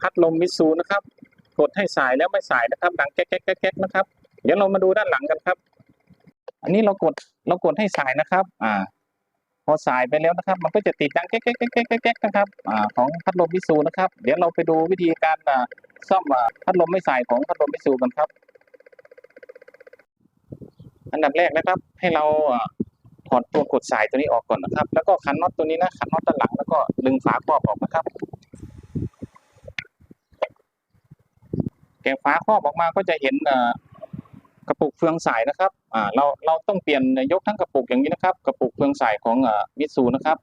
พัดลมมิซูนะครับ กดให้สายแล้วไม่สายนะครับ ดังแก๊กแก๊กแก๊กนะครับ เดี๋ยวเรามาดูด้านหลังกันครับ อันนี้เรากดเรากดให้สายนะครับ อ่า พอสายไปแล้วนะครับ มันก็จะติดดังแก๊กแก๊กแก๊กแก๊กแก๊กนะครับ อ่า ของพัดลมมิซูนะครับ เดี๋ยวเราไปดูวิธีการอ่าซ่อมอ่าพัดลมไม่สายของพัดลมมิซูกันครับ อันดับแรกนะครับ ให้เราอ่าถอดตัวกดสายตัวนี้ออกก่อนนะครับ แล้วก็ขันน็อตตัวนี้นะขันน็อตด้านหลังแล้วก็ดึงฝาครอบออกนะครับ กฝาครอบออกมาก็จะเห็นกระปุกเฟืองสายนะครับเราเราต้องเปลี่ยนยกทั้งกระปุกอย่างนี้นะครับ กระปุกเฟืองสายของมิตซูนะครับ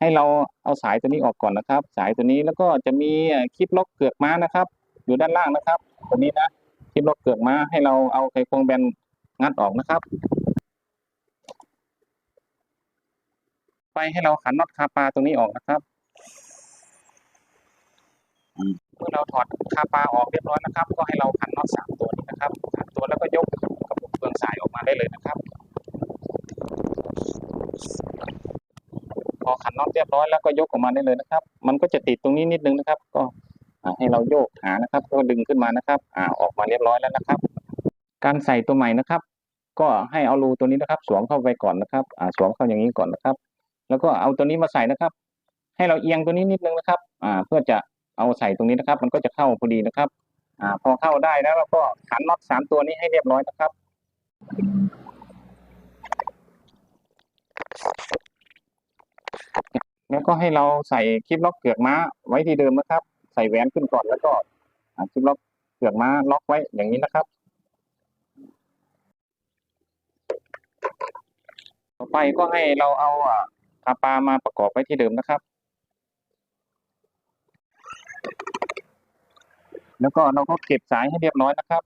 ให้เราเอาสายตัวนี้ออกก่อนนะครับ สายตัวนี้แล้วก็จะมีคลิปล็อกเกือกม้านะครับ อยู่ด้านล่างนะครับ ตัวนี้นะคลิปล็อกเกือกม้าให้เราเอาไขควงแบนงัดออกนะครับ ไปให้เราขันน็อตคาปาตรงนี้ออกนะครับ เมื่อเราถอดคาปาออกเรียบร้อยนะครับ ก็ให้เราขันน็อตสามตัวนี้นะครับสามตัวแล้วก็ยกกระปุกเฟืองสายออกมาได้เลยนะครับ พอขันน็อตเรียบร้อยแล้วก็ยกออกมาได้เลยนะครับ มันก็จะติดตรงนี้นิดนึงนะครับ ก็ให้เราโยกหานะครับ ก็ดึงขึ้นมานะครับ อ่าออกมาเรียบร้อยแล้วนะครับ การใส่ตัวใหม่นะครับ ก็ให้เอารูตัวนี้นะครับ สวมเข้าไปก่อนนะครับอ่าสวมเข้าอย่างนี้ก่อนนะครับ แล้วก็เอาตัวนี้มาใส่นะครับ ให้เราเอียงตัวนี้นิดนึงนะครับ อ่า เพื่อจะ เอาใส่ตรงนี้นะครับ มันก็จะเข้าพอดีนะครับ อ่า พอเข้าได้แล้วเราก็ขันน็อตสามตัวนี้ให้เรียบร้อยนะครับ แล้วก็ให้เราใส่คลิปล็อกเกือกม้าไว้ที่เดิมนะครับ ใส่แหวนขึ้นก่อนแล้วก็คลิปล็อกเกือกม้าล็อกไว้อย่างนี้นะครับต่อไปก็ให้เราเอาอ่าคาปามาประกอบไว้ที่เดิมนะครับ แล้วก็เราก็เก็บสายให้เรียบร้อยนะครับ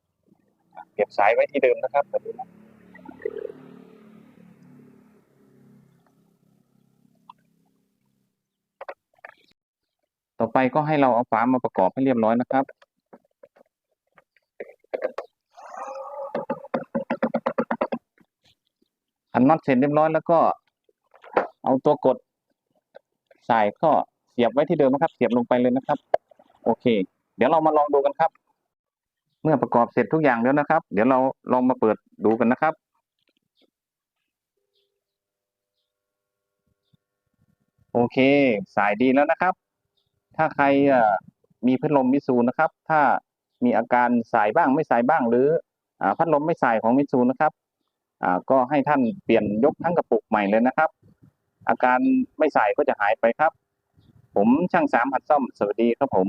เก็บสายไว้ที่เดิมนะครับแบบนี้นะต่อไปก็ให้เราเอาฝามาประกอบให้เรียบร้อยนะครับขันน็อตเสร็จเรียบร้อยแล้วก็ เอาตัวกดสายก็เสียบไว้ที่เดิมนะครับ เสียบลงไปเลยนะครับ โอเค เดี๋ยวเรามาลองดูกันครับ เมื่อประกอบเสร็จทุกอย่างแล้วนะครับ เดี๋ยวเราลองมาเปิดดูกันนะครับ โอเค สายดีแล้วนะครับ ถ้าใครมีพัดลมมิซูนะครับ ถ้ามีอาการสายบ้างไม่สายบ้างหรืออพัดลมไม่สายของมิซูนะครับก็ให้ท่านเปลี่ยนยกทั้งกระปุกใหม่เลยนะครับ อาการไม่สายก็จะหายไปครับ ผมช่างสามหัดซ่อมสวัสดีครับผม